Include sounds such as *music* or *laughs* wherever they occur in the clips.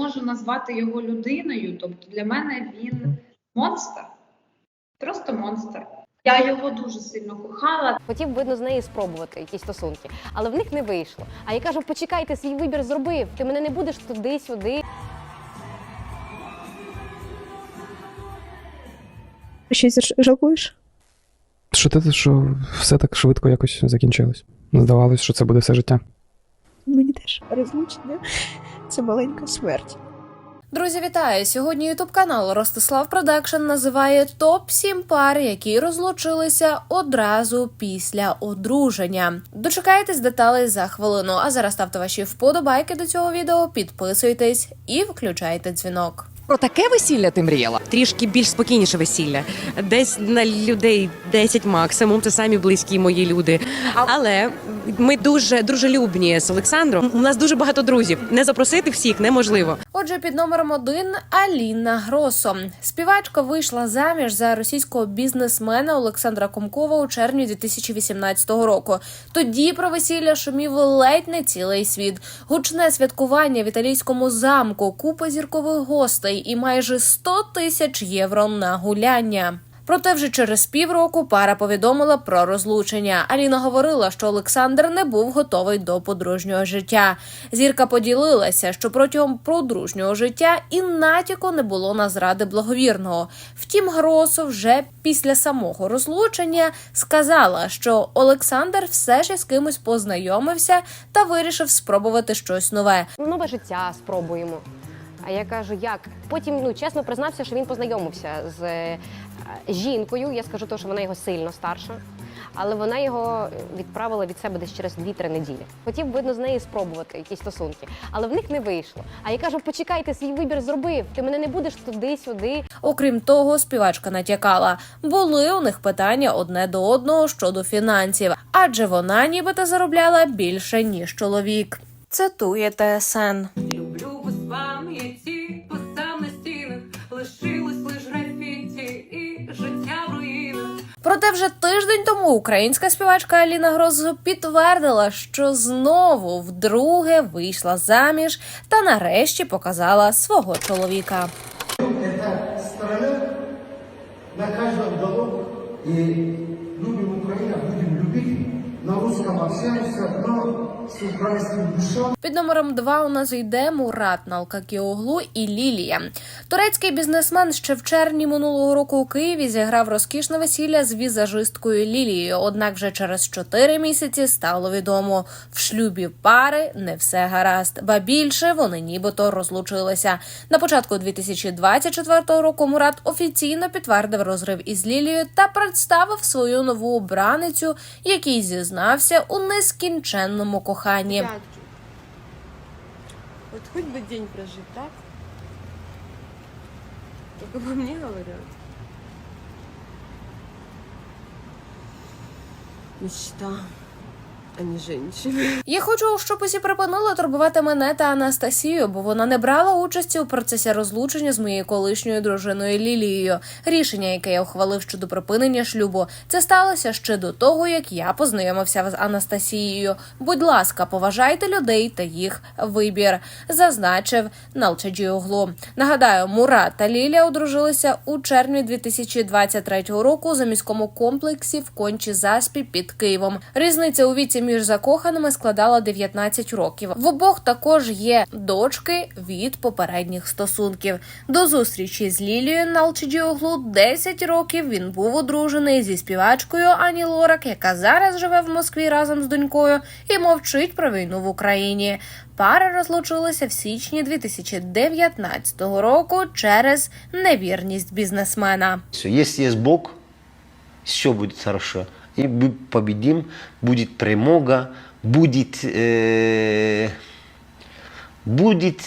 можу назвати його людиною. Тобто для мене він монстр. Просто монстр. Я його дуже сильно кохала. Хотів, видно, з нею спробувати якісь стосунки, але в них не вийшло. А я кажу: почекайте, свій вибір зробив. Ти мене не будеш туди-сюди. Щось жалкуєш? Що те, що все так швидко якось закінчилось. Здавалось, що це буде все життя. Мені теж розлучення. Це маленька смерть. Друзі, вітаю! Сьогодні Ютуб канал Ростислав Продакшн називає топ 7 пар, які розлучилися одразу після одруження. Дочекайтесь деталей за хвилину. А зараз ставте ваші вподобайки до цього відео, підписуйтесь і включайте дзвінок. Про таке весілля ти мріяла? Трішки більш спокійніше весілля. Десь на людей 10 максимум. Це самі близькі мої люди. Але ми дуже дружелюбні з Олександром. У нас дуже багато друзів. Не запросити всіх неможливо. Отже, під номером один Аліна Гросо. Співачка вийшла заміж за російського бізнесмена Олександра Комкова у червні 2018 року. Тоді про весілля шумів ледь не цілий світ. Гучне святкування в італійському замку, купа зіркових гостей і майже 100 тисяч євро на гуляння. Проте вже через півроку пара повідомила про розлучення. Аліна говорила, що Олександр не був готовий до подружнього життя. Зірка поділилася, що протягом подружнього життя і натяку не було на зради благовірного. Втім, Гросу вже після самого розлучення сказала, що Олександр все ж із кимось познайомився та вирішив спробувати щось нове. Ну, нове життя спробуємо. А я кажу, як? Потім ну чесно признався, що він познайомився з жінкою. Я скажу то, що вона його сильно старша, але вона його відправила від себе десь через 2-3 неділі. Хотів, видно, з нею спробувати якісь стосунки, але в них не вийшло. А я кажу, почекайте, свій вибір зробив. Ти мене не будеш туди-сюди. Окрім того, співачка натякала, були у них питання одне до одного щодо фінансів, адже вона нібито заробляла більше ніж чоловік. Цитує ТСН. Вже тиждень тому українська співачка Аліна Грозу підтвердила, що знову вдруге вийшла заміж та нарешті показала свого чоловіка. на кожному уголок. і любимо Украину, будемо любити на русском общаемся, но. Під номером два у нас йде Мурат Налкакіоглу і Лілія. Турецький бізнесмен ще в червні минулого року у Києві зіграв розкішне весілля з візажисткою Лілією. Однак вже через чотири місяці стало відомо, в шлюбі пари не все гаразд, ба більше вони нібито розлучилися. На початку 2024 року Мурат офіційно підтвердив розрив із Лілією та представив свою нову обраницю, який зізнався у нескінченному коханні. кохані. Вот хоть бы день прожить, так? Только бы мне говорят. Мечта. А не. Я хочу, щоб усі припинили турбувати мене та Анастасію, бо вона не брала участі у процесі розлучення з моєю колишньою дружиною Лілією. Рішення, яке я ухвалив щодо припинення шлюбу, це сталося ще до того, як я познайомився з Анастасією. Будь ласка, поважайте людей та їх вибір, зазначив Налчаджіоглу. Нагадаю, Мурат та Лілія одружилися у червні 2023 року у заміському комплексі в кончі заспі під Києвом. Різниця у віці між закоханими складала 19 років. В обох також є дочки від попередніх стосунків. До зустрічі з Лілією Налчиджіоглу 10 років він був одружений зі співачкою Ані Лорак, яка зараз живе в Москві разом з донькою і мовчить про війну в Україні. Пара розлучилася в січні 2019 року через невірність бізнесмена. Если есть Бог, все будет хорошо. И победим, будет премога, будет, э, будет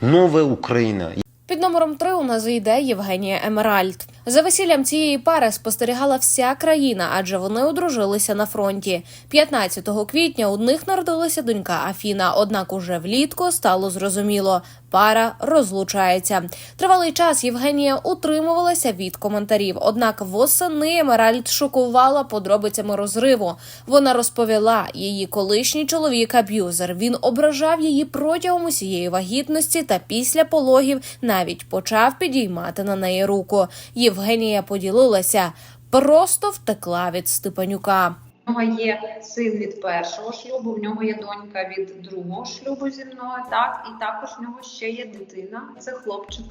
новая Украина. Під номером три у нас йде Євгенія Емеральд. За весіллям цієї пари спостерігала вся країна, адже вони одружилися на фронті. 15 квітня у них народилася донька Афіна. Однак уже влітку стало зрозуміло, пара розлучається. Тривалий час Євгенія утримувалася від коментарів. Однак восени Емеральд шокувала подробицями розриву. Вона розповіла, її колишній чоловік аб'юзер. Він ображав її протягом усієї вагітності та після пологів навіть почав підіймати на неї руку. Євгенія поділилася, просто втекла від Степанюка. У нього є син від першого шлюбу, в нього є донька від другого шлюбу зі мною. Так, і також в нього ще є дитина. Це хлопчик.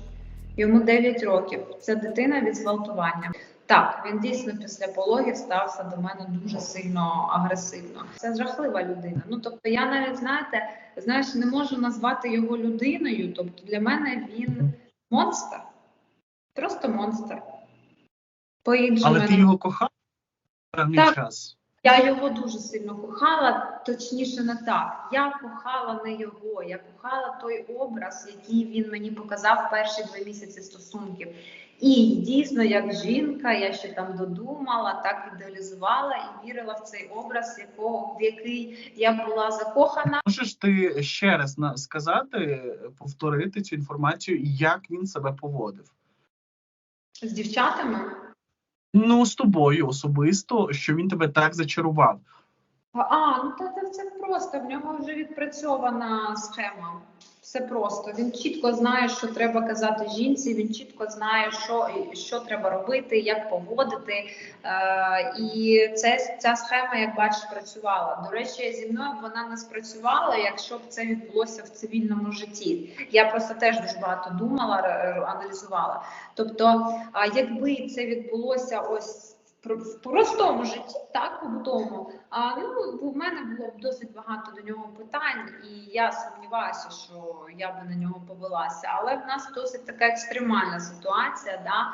Йому 9 років. Це дитина від зґвалтування. Так, він дійсно після пологів стався до мене дуже сильно агресивно. Це жахлива людина. Ну тобто, я навіть знаєте, знаєш, не можу назвати його людиною. Тобто, для мене він монстр, просто монстр. По-іншому Але ти його кохав певний Так. час. я його дуже сильно кохала, точніше не так. Я кохала не його, я кохала той образ, який він мені показав перші два місяці стосунків. І дійсно, як жінка, я ще там додумала, так ідеалізувала і вірила в цей образ, якого в який я була закохана. Можеш ти ще раз сказати, повторити цю інформацію, як він себе поводив? З дівчатами. Ну, з тобою особисто, що він тебе так зачарував. А, ну та, це просто. В нього вже відпрацьована схема. Все просто. Він чітко знає, що треба казати жінці. Він чітко знає, що, що треба робити, як поводити. Е, і це ця схема, як бачиш, працювала. До речі, зі мною вона не спрацювала, якщо б це відбулося в цивільному житті. Я просто теж дуже багато думала, р- аналізувала. Тобто, якби це відбулося ось в простому житті, так побутовому, а ну в мене було б досить багато до нього питань, і я сумніваюся, що я би на нього повелася. Але в нас досить така екстремальна ситуація, да,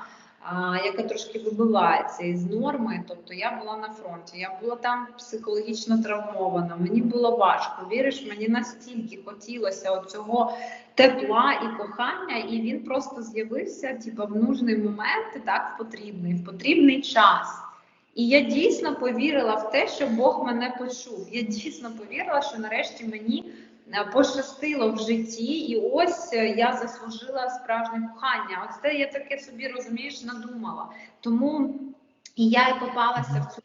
яка трошки вибивається із норми. Тобто я була на фронті, я була там психологічно травмована. Мені було важко. Віриш, мені настільки хотілося цього тепла і кохання, і він просто з'явився, типу, в нужний момент, так в потрібний, в потрібний час. І я дійсно повірила в те, що Бог мене почув. Я дійсно повірила, що нарешті мені пощастило в житті, і ось е, я заслужила справжнє кохання. Оце я таке собі розумієш, надумала. Тому і я і попалася в цю.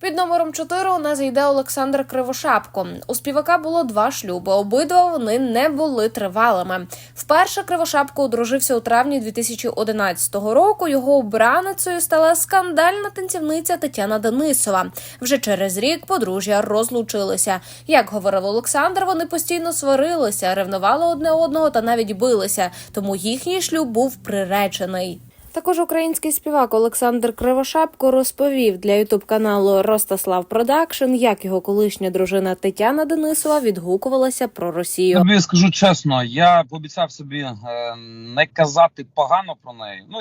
Під номером 4 у нас йде Олександр Кривошапко. У співака було два шлюби. Обидва вони не були тривалими. Вперше Кривошапко одружився у травні 2011 року. Його обраницею стала скандальна танцівниця Тетяна Денисова. Вже через рік подружжя розлучилися. Як говорив Олександр, вони постійно сварилися, ревнували одне одного та навіть билися. Тому їхній шлюб був приречений. Також український співак Олександр Кривошапко розповів для ютуб каналу Ростаслав Продакшн, як його колишня дружина Тетяна Денисова відгукувалася про Росію. Тобі скажу чесно, я пообіцяв собі е, не казати погано про неї. Ну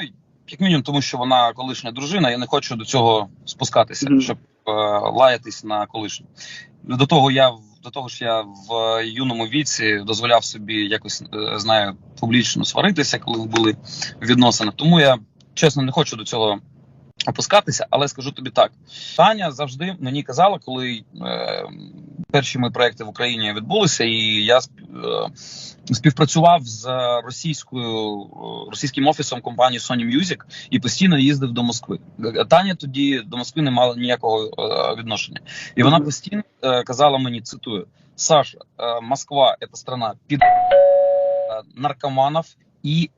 як мінімум, тому що вона колишня дружина. Я не хочу до цього спускатися, щоб е, лаятись на колишню. До того я в- до того ж, я в юному віці дозволяв собі якось е, знаю публічно сваритися, коли були відносини. Тому я чесно не хочу до цього опускатися, але скажу тобі так: Таня завжди мені казала, коли е, перші мої проекти в Україні відбулися, і я е, співпрацював з російською російським офісом компанії Sony Music і постійно їздив до Москви. Е, Таня тоді до Москви не мала ніякого е, відношення, і вона постійно казала мені: цитую: Саша, Москва це страна під наркоманів і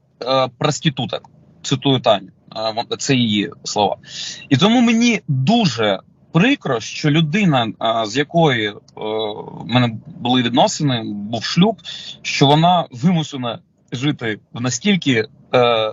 проституток. Цитую Таню. Це її слова. І тому мені дуже прикро, що людина, з якої е, в мене були відносини, був шлюб, що вона вимушена жити в настільки е,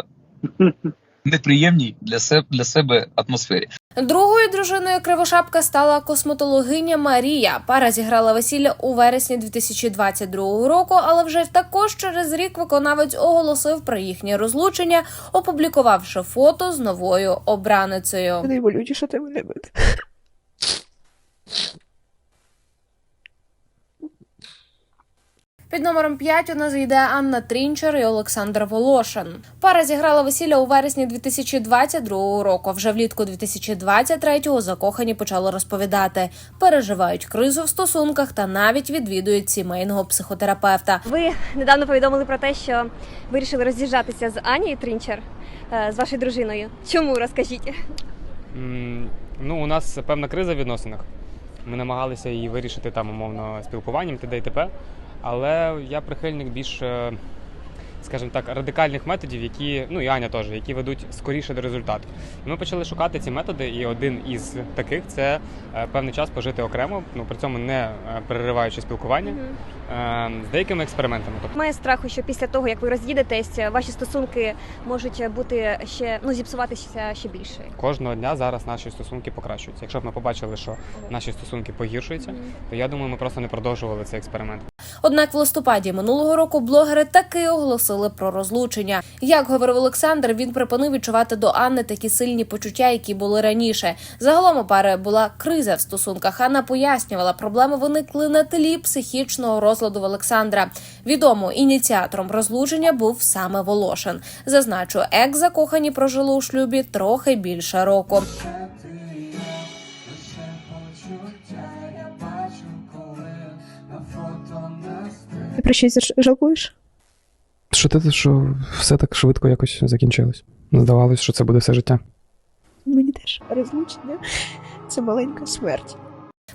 *laughs* неприємній для себе, для себе атмосфері. Другою дружиною Кривошапка стала косметологиня Марія. Пара зіграла весілля у вересні 2022 року, але вже також через рік виконавець оголосив про їхнє розлучення, опублікувавши фото з новою обраницею. Найболючіше те мене бити. Під номером 5 у нас йде Анна Трінчер і Олександр Волошин. Пара зіграла весілля у вересні 2022 року. Вже влітку 2023-го закохані почали розповідати, переживають кризу в стосунках та навіть відвідують сімейного психотерапевта. Ви недавно повідомили про те, що вирішили роз'їжджатися з Анією Трінчер, е, з вашою дружиною. Чому розкажіть? М, Ну, у нас певна криза в відносинах. Ми намагалися її вирішити там умовно спілкуванням, т.д. і т.п. Але я прихильник більш, е, скажімо так, радикальних методів, які, ну і Аня теж, які ведуть скоріше до результату. І ми почали шукати ці методи, і один із таких це е, певний час пожити окремо, ну при цьому не е, перериваючи спілкування з деякими експериментами. Тобто Має страху, що після того, як ви роз'їдетесь, ваші стосунки можуть бути ще ну зіпсуватися ще більше. кожного дня зараз наші стосунки покращуються. Якщо б ми побачили, що наші стосунки погіршуються, то я думаю, ми просто не продовжували цей експеримент. Однак в листопаді минулого року блогери таки оголосили про розлучення. Як говорив Олександр, він припинив відчувати до Анни такі сильні почуття, які були раніше. Загалом у пари була криза в стосунках. Анна пояснювала, проблеми виникли на тлі психічного розладу в Олександра. Відомо ініціатором розлучення був саме Волошин. Зазначу, екс закохані прожили у шлюбі трохи більше року. Ти про щось жалкуєш? Що те, що все так швидко якось закінчилось. Здавалось, що це буде все життя. Мені теж розлучення це маленька смерть.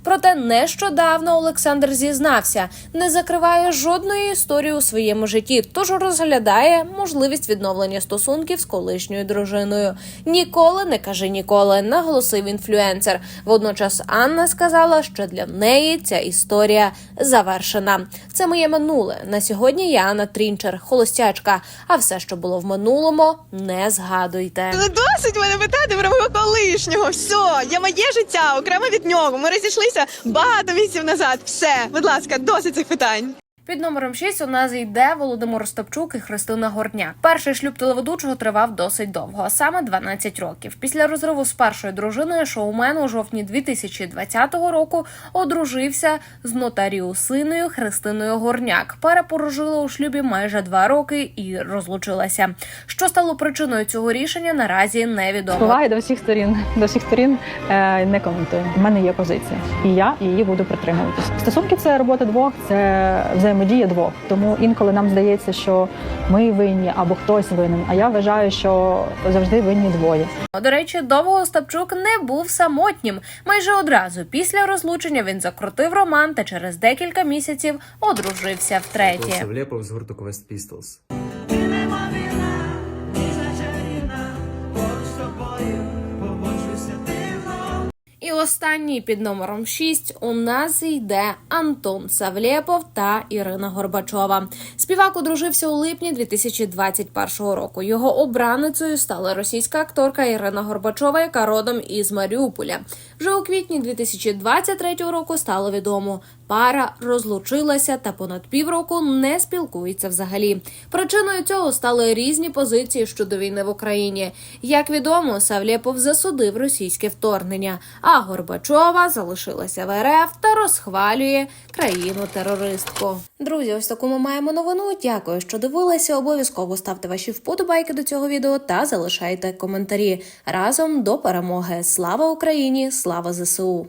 Проте нещодавно Олександр зізнався, не закриває жодної історії у своєму житті, тож розглядає можливість відновлення стосунків з колишньою дружиною. Ніколи не кажи ніколи, наголосив інфлюенсер. Водночас Анна сказала, що для неї ця історія завершена. Це моє минуле. На сьогодні я Анна Трінчер, холостячка. А все, що було в минулому, не згадуйте. Досить мене питати про мого колишнього. Все, я моє життя окремо від нього. Ми розійшлися багато місяців назад. Все, будь ласка, досить цих питань. Під номером 6 у нас йде Володимир Остапчук і Христина Горняк. Перший шлюб телеведучого тривав досить довго, а саме 12 років. Після розриву з першою дружиною шоумен у жовтні 2020 року одружився з нотаріусиною Христиною Горняк. Пара порожила у шлюбі майже два роки і розлучилася. Що стало причиною цього рішення, наразі невідомо. Впливає до всіх сторін. До всіх сторін е, не коментую. У мене є позиція, і я її буду притримуватися. Стосунки це робота двох, це взаємодія двох. Тому інколи нам здається, що ми винні або хтось винен. А я вважаю, що завжди винні двоє. До речі, довго Остапчук не був самотнім. Майже одразу після розлучення він закрутив роман та через декілька місяців одружився втретє. Лепов з гурту Quest Pistols. І останній під номером 6 у нас йде Антон Савлєпов та Ірина Горбачова. Співак одружився у липні 2021 року. Його обраницею стала російська акторка Ірина Горбачова, яка родом із Маріуполя. Вже у квітні 2023 року стало відомо. Пара розлучилася та понад півроку не спілкується взагалі. Причиною цього стали різні позиції щодо війни в Україні. Як відомо, Савлєпов засудив російське вторгнення, а Горбачова залишилася в РФ та розхвалює країну терористку. Друзі, ось таку ми маємо новину. Дякую, що дивилися. Обов'язково ставте ваші вподобайки до цього відео та залишайте коментарі разом до перемоги. Слава Україні! Слава ЗСУ!